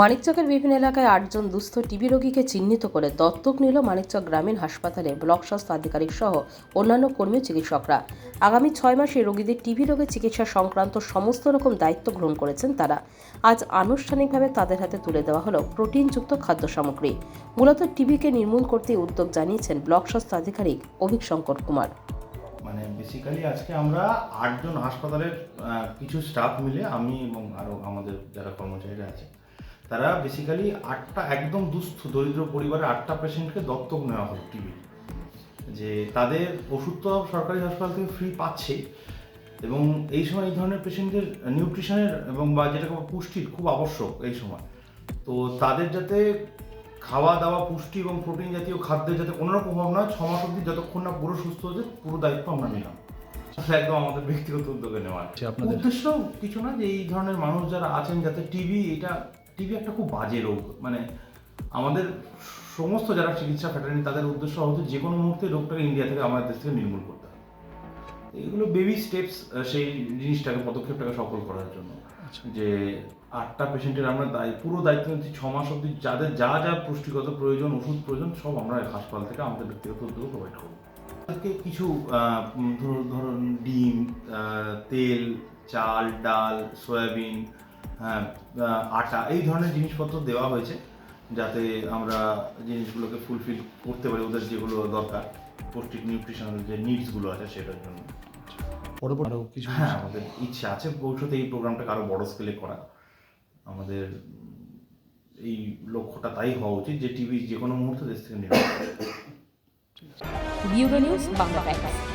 মানিকচকের বিভিন্ন এলাকায় আটজন দুস্থ টিবি রোগীকে চিহ্নিত করে দত্তক নিল মানিকচক গ্রামীণ হাসপাতালে ব্লক স্বাস্থ্য আধিকারিক সহ অন্যান্য কর্মী চিকিৎসকরা। আগামী ছয় মাসে রোগীদের টিবি রোগের চিকিৎসা সংক্রান্ত সমস্ত রকম দায়িত্ব গ্রহণ করেছেন তারা। আজ আনুষ্ঠানিকভাবে তাদের হাতে তুলে দেওয়া হলো প্রোটিনযুক্ত খাদ্য সামগ্রী। মূলত টিবিকে নির্মূল করতে উদ্যোগ জানিয়েছেন ব্লক স্বাস্থ্য আধিকারিক অভিক শঙ্কর কুমার। মানে বেসিক্যালি আজকে আমরা আটজন হাসপাতালের কিছু স্টাফ মিলে আমি এবং আরও আমাদের যারা কর্মচারীরা আছে তারা বেসিক্যালি আটটা একদম দুস্থ দরিদ্র পরিবারের আটটা পেশেন্টকে দত্তক নেওয়া হলো টিবি যে তাদের ওষুধ তো সরকারি হাসপাতাল থেকে ফ্রি পাচ্ছে। এবং এই সময় এই ধরনের পেশেন্টদের নিউট্রিশনের এবং বা যেটাকে পুষ্টির খুব আবশ্যক এই সময়। তো তাদের যাতে খাওয়া দাওয়া পুষ্টি এবং প্রোটিন জাতীয় খাদ্যের যাতে কোনো রকম অভাব না ছ মাস অবধি যতক্ষণ না পুরো সুস্থ হচ্ছে পুরো দায়িত্ব আমরা নিলাম। একদম আমাদের ব্যক্তিগত উদ্যোগে নেওয়া। আচ্ছা, আপনাদের- উদ্দেশ্য কিছু না যে এই ধরনের মানুষ যারা আছেন যাতে টিবি এটা টিবি একটা খুব বাজে রোগ। মানে আমাদের সমস্ত যারা চিকিৎসা ফ্যাটার্নি তাদের উদ্দেশ্য হচ্ছে যে কোনো মুহূর্তে রোগটাকে ইন্ডিয়া থেকে আমাদের দেশ থেকে নির্মূল করতে হবে। এগুলো বেবি স্টেপস সেই জিনিসটাকে পদক্ষেপটাকে সফল করার জন্য। আচ্ছা। যে আটটা পেশেন্টের আমরা দায় পুরো দায়িত্ব নিচ্ছি ছ মাস অবধি যাদের যা যা পুষ্টিগত প্রয়োজন ওষুধ প্রয়োজন সব আমরা হাসপাতাল থেকে আমাদের ব্যক্তিগত উদ্যোগে প্রোভাইড করব। তাদেরকে কিছু ধরুন ধরুন ডিম তেল চাল ডাল সয়াবিন আটা এই ধরনের জিনিসপত্র দেওয়া হয়েছে যাতে আমরা জিনিসগুলোকে ফুলফিল করতে পারি ওদের যেগুলো দরকার পৌষ্টিক নিউট্রিশনাল যে নিডসগুলো আছে সেটার জন্য। কিছু হ্যাঁ আমাদের ইচ্ছা আছে ভবিষ্যতে এই প্রোগ্রামটাকে আরও বড় স্কেলে করা। আমাদের এই লক্ষ্যটা তাই হওয়া উচিত যে টিভি যে কোনো মুহূর্তে দেশ থেকে নেওয়া। Bureau news Bangla Times